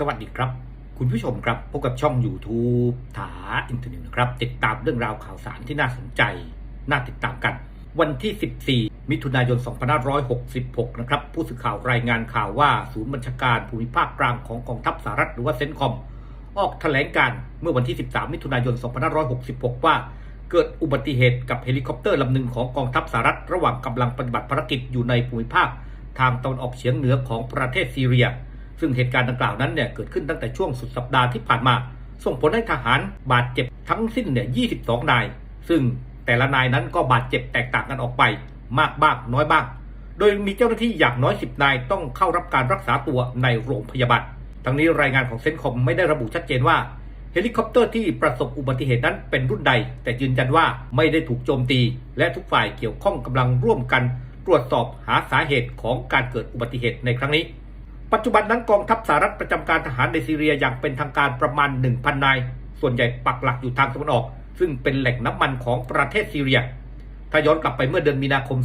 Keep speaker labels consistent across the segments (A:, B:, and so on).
A: สวัสดีครับ คุณผู้ชมครับพบกับช่อง YouTube ถาอินเทอร์เน็ตนะครับ ติดตามเรื่องราวข่าวสารที่น่าสนใจ น่าติดตามกัน วันที่ 14 มิถุนายน 2566 นะครับ ผู้สื่อข่าวรายงานข่าวว่า ศูนย์บัญชาการภูมิภาคกลางของกองทัพสหรัฐหรือว่าเซนคอม ออกแถลงการเมื่อวันที่ 13 มิถุนายน 2566 ว่า เกิดอุบัติเหตุกับเฮลิคอปเตอร์ลำหนึ่งของกองทัพสหรัฐระหว่างกำลังปฏิบัติภารกิจอยู่ในภูมิภาค ทางตะวันออกเฉียงเหนือของประเทศซีเรีย ซึ่งเหตุการณ์ดังกล่าวนั้นเนี่ยเกิดขึ้นตั้งแต่ช่วงสุดสัปดาห์ที่ผ่านมา ส่งผลให้ทหารบาดเจ็บทั้งสิ้นเนี่ย22 นาย ซึ่งแต่ละนายนั้นก็บาดเจ็บแตกต่างกันออกไป มากบ้างน้อยบ้าง โดยมีเจ้าหน้าที่อย่างน้อย 10 นายต้องเข้ารับการรักษาตัวในโรงพยาบาล ทั้งนี้รายงานของเซนคอมไม่ได้ระบุชัดเจนว่าเฮลิคอปเตอร์ที่ประสบอุบัติเหตุนั้นเป็นรุ่นใด แต่ยืนยันว่าไม่ได้ถูกโจมตี และทุกฝ่ายเกี่ยวข้องกำลังร่วมกัน ตรวจสอบหาสาเหตุของการเกิดอุบัติเหตุในครั้งนี้ ปัจจุบันนั้นกองทัพสหรัฐประจำการทหารในซีเรียอย่างเป็นทางการประมาณ 1,000 นาย ส่วนใหญ่ปักหลักอยู่ทางตะวันออก ซึ่งเป็นแหล่งน้ำมันของประเทศซีเรีย ถ้าย้อนกลับไปเมื่อเดือนมีนาคม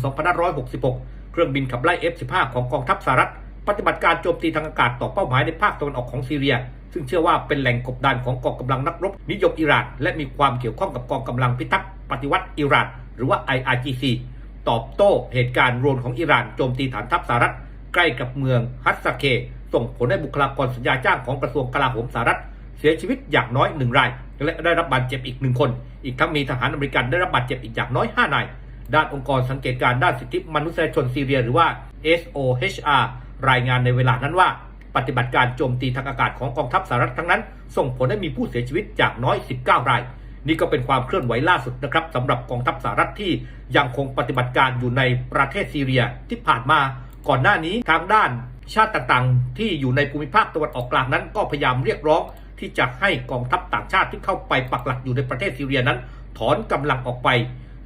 A: 2566 เครื่องบินขับไล่ F-15 ของกองทัพสหรัฐ ปฏิบัติการโจมตีทางอากาศต่อเป้าหมายในภาคตะวันออกของซีเรีย ซึ่งเชื่อว่าเป็นแหล่งกบดานของกองกำลังนักรบนิยมอิหร่าน และมีความเกี่ยวข้องกับกองกำลังพิทักษ์ปฏิวัติอิหร่าน หรือว่า IRGC ตอบโต้เหตุการณ์โดรนของอิหร่านโจมตีฐานทัพสหรัฐ ใกล้กับเมืองฮัตซาเค ส่งผลให้บุคลากรสัญญาจ้างของกระทรวงกลาโหมสหรัฐเสียชีวิตอย่างน้อยหนึ่งราย และได้รับบาดเจ็บอีกหนึ่งคน อีกทั้งมีทหารอเมริกันได้รับบาดเจ็บอีกอย่างน้อย5นาย ด้านองค์กรสังเกตการณ์ด้านสิทธิมนุษยชนซีเรียหรือว่า SOHR รายงานในเวลานั้นว่า ปฏิบัติการโจมตีทางอากาศของกองทัพสหรัฐทั้งนั้น ส่งผลให้มีผู้เสียชีวิตอย่างน้อย 19 ราย นี่ก็เป็นความเคลื่อนไหวล่าสุดนะครับสำหรับกองทัพสหรัฐที่ยังคงปฏิบัติการอยู่ในประเทศซีเรียที่ผ่านมา ก่อนหน้านี้ทางด้านชาติต่างๆ ที่อยู่ในภูมิภาคตะวันออกกลางนั้น ก็พยายามเรียกร้องที่จะให้กองทัพต่างชาติที่เข้าไปปักหลักอยู่ในประเทศซีเรียนั้น ถอนกำลังออกไป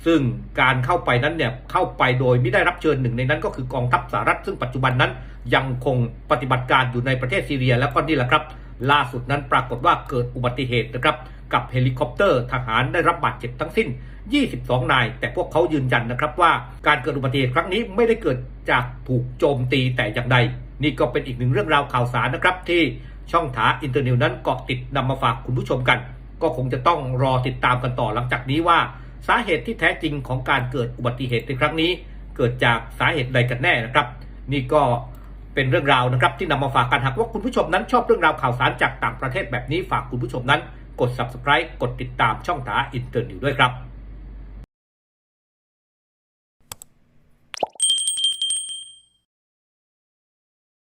A: ซึ่งการเข้าไปนั้นเนี่ยเข้าไปโดยไม่ได้รับเชิญหนึ่งในนั้น ก็คือกองทัพสหรัฐซึ่งปัจจุบันนั้น ยังคงปฏิบัติการอยู่ในประเทศซีเรียแล้วก็นี่แหละครับ ล่าสุดนั้นปรากฏว่าเกิดอุบัติเหตุนะครับกับเฮลิคอปเตอร์ทหารได้รับบาดเจ็บทั้งสิ้น 22 นาย แต่พวกเขายืนยันนะครับว่าการเกิดอุบัติเหตุครั้งนี้ไม่ได้เกิดจากถูกโจมตีแต่อย่างใด นี่ก็เป็นอีกหนึ่งเรื่องราวข่าวสารนะครับที่ช่องถาอินเตอร์เน็ตนั้นเกาะติดนำมาฝากคุณผู้ชมกัน ก็คงจะต้องรอติดตามกันต่อหลังจากนี้ว่า สาเหตุที่แท้จริงของการเกิดอุบัติเหตุในครั้งนี้ เกิดจากสาเหตุใดกันแน่นะครับ นี่ก็เป็นเรื่องราวนะครับที่นำมาฝากกันหากว่าคุณผู้ชมนั้นชอบเรื่องราวข่าวสารจากต่างประเทศแบบนี้ฝากคุณผู้ชมนั้น กด subscribe กดติดตามช่องถาอินเตอร์นิวด้วยครับ